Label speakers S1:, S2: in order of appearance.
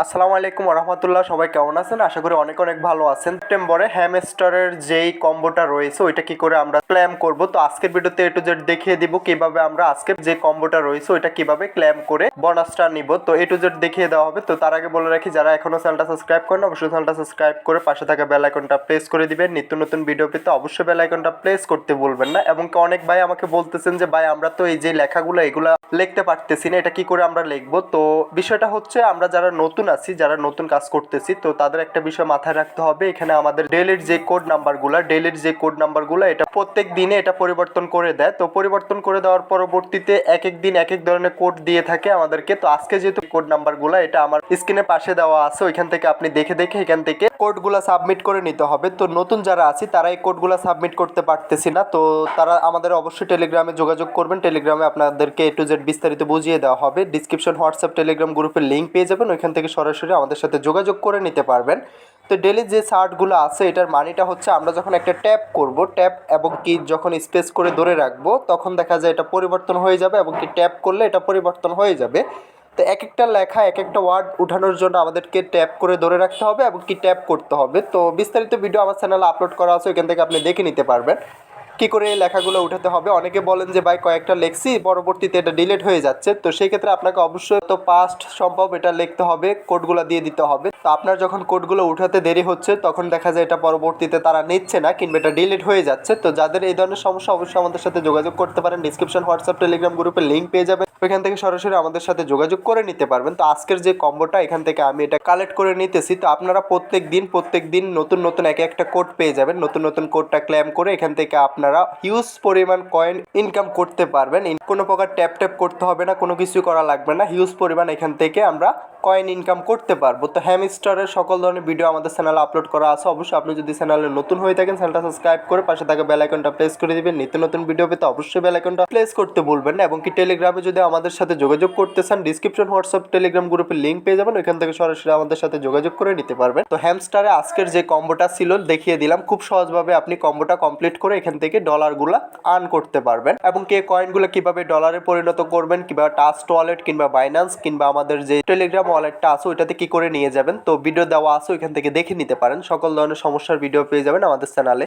S1: আসসালামু আলাইকুম রহমতুল্লাহ সবাই কেমন আছেন? আশা করি অনেক অনেক ভালো আছেন। সেপ্টেম্বরে হ্যামস্টারের যেই কম্বোটা রয়েছে, ওইটা কি করে আমরা ক্ল্যাম করব? তো আজকের ভিডিওতে এ টু জেড দেখিয়ে দিব কীভাবে আমরা আজকের যে কম্বোটা রয়েছে, ওইটা কীভাবে ক্ল্যাম করে বোনাসটা নিব। তো এ টু জেড দেখিয়ে দেওয়া হবে। তো তার আগে বলে রাখি, যারা এখনও চ্যানেলটা সাবস্ক্রাইব করেন অবশ্যই চ্যানেলটা সাবস্ক্রাইব করে পাশে থাকা বেল আইকনটা প্রেস করে দিবেন। নিত্য নতুন ভিডিও পেতে অবশ্যই বেল আইকনটা প্রেস করতে বলবেন না। এবং অনেক ভাই আমাকে বলতেছেন যে, ভাই, আমরা তো এই যে লেখাগুলো, এগুলা লিখতে পারতেছি না, এটা কি করে আমরা লিখব? তো বিষয়টা হচ্ছে, আমরা যারা নতুন আছি, যারা নতুন কাজ করতেছি, তো তাদের একটা বিষয় মাথায় রাখতে হবে। এখানে আমাদের ডেলির যে কোড নাম্বারগুলো ডেলির যে কোড নাম্বারগুলো, এটা প্রত্যেক দিনে এটা পরিবর্তন করে দেয়। তো পরিবর্তন করে দেওয়ার পরবর্তীতে এক এক দিন এক এক ধরনের কোড দিয়ে থাকে আমাদেরকে। তো আজকে যেহেতু কোড নাম্বারগুলো এটা আমার স্ক্রিনের পাশে দেওয়া আছে, ওইখান থেকে আপনি দেখে দেখে এখান থেকে কোডগুলো সাবমিট করে নিতে হবে। তো নতুন যারা আছি, তারা এই কোডগুলো সাবমিট করতে পারতেছি না। তো তারা আমাদের অবশ্যই টেলিগ্রামে যোগাযোগ করবেন। টেলিগ্রামে আপনাদেরকে এ টু জেড বিস্তারিত বুঝিয়ে দেওয়া হবে। ডিসক্রিপশন হোয়াটসঅ্যাপ টেলিগ্রাম গ্রুপের লিঙ্ক পেয়ে যাবেন। ওইখান থেকে সরাসরি আমাদের সাথে যোগাযোগ করে নিতে পারবেন। তো ডেলি যে শার্টগুলো আছে, এটার মানিটা হচ্ছে আমরা যখন একটা ট্যাপ করব, ট্যাপ এবং কি যখন স্পেস করে ধরে রাখব, তখন দেখা যায় এটা পরিবর্তন হয়ে যাবে এবং কি ট্যাপ করলে এটা পরিবর্তন হয়ে যাবে। তো এক একটা লেখা এক একটা ওয়ার্ড উঠানোর জন্য আমাদেরকে ট্যাপ করে ধরে রাখতে হবে এবং কি ট্যাপ করতে হবে। তো বিস্তারিত ভিডিও আমার চ্যানেলে আপলোড করা আছে, ওইখান থেকে আপনি দেখে নিতে পারবেন। কি করে এই লেখাগুলো উঠাতে হবে? অনেকে বলেন যে, ভাই, কয়েকটা লেখছি, পরবর্তীতে এটা ডিলিট হয়ে যাচ্ছে। তো সেই ক্ষেত্রে আপনাকে অবশ্যই তো পাস্ট সম্ভব এটা লিখতে হবে কোডগুলো দিয়ে দিতে হবে। তো আপনার যখন কোডগুলো উঠাতে দেরি হচ্ছে, তখন দেখা যায় এটা পরবর্তীতে তারা নিচ্ছে না, কিংবা এটা ডিলিট হয়ে যাচ্ছে। তো যাদের এই ধরনের সমস্যা, অবশ্যই আমাদের সাথে যোগাযোগ করতে পারেন। ডিসক্রিপশন হোয়াটসঅ্যাপ টেলিগ্রাম গ্রুপের লিঙ্ক পেয়ে যাবেন। ওইখান থেকে সরাসরি আমাদের সাথে যোগাযোগ করে নিতে পারবেন। তো আজকের যে কম্বোটা, এখান থেকে আমি এটা কালেক্ট করে নিতেছি। তো আপনারা প্রত্যেক দিন প্রত্যেক দিন নতুন নতুন এক একটা কোড পেয়ে যাবেন। নতুন নতুন কোডটা ক্লেম করে এখান থেকে আপনারা হিউজ পরিমাণ কয়েন ইনকাম করতে পারবেন। কোনো প্রকার ট্যাপ ট্যাপ করতে হবে না, কোনো কিছু করা লাগবে না। হিউজ পরিমাণ এখান থেকে আমরা কয়েন ইনকাম করতে পারব। তো হ্যামস্টারের সকল ধরনের ভিডিও আমাদের চ্যানেলে আপলোড করা আছে। অবশ্যই আপনি যদি চ্যানেলে নতুন হয়ে থাকেন চ্যানেলটা সাবস্ক্রাইব করে পাশে থাকা বেল আইকনটা প্রেস করে দিবেন। নিত্য নতুন ভিডিও পেতে অবশ্যই বেল আইকনটা প্রেস করতে বলবেন এবং কি টেলিগ্রামে যদি আমাদের সাথে যোগাযোগ করতে চান ডিসক্রিপশন হোয়াটসঅ্যাপ টেলিগ্রাম গ্রুপের লিঙ্ক পেয়ে যাবেন, ওইখান থেকে সরাসরি আমাদের সাথে যোগাযোগ করে নিতে পারবেন। তো হ্যামস্টারে আজকের যে কম্বোটা ছিল, দেখিয়ে দিলাম, খুব সহজভাবে আপনি কম্বোটা কমপ্লিট করে এখান থেকে ডলারগুলো আর্ন করতে পারবেন। এবং কে কয়েনগুলো কীভাবে ডলারে পরিণত করবেন, কিংবা টাস্ট ওয়ালেট কিংবা বাইন্যান্স কিংবা আমাদের যে টেলিগ্রাম ওয়ালেটটা আছে, ওইটাতে কি করে নিয়ে যাবেন? তো ভিডিও দেওয়া আছে, ওইখান থেকে দেখে নিতে পারেন। সকল ধরনের সমস্যার ভিডিও পেয়ে যাবেন আমাদের চ্যানেলে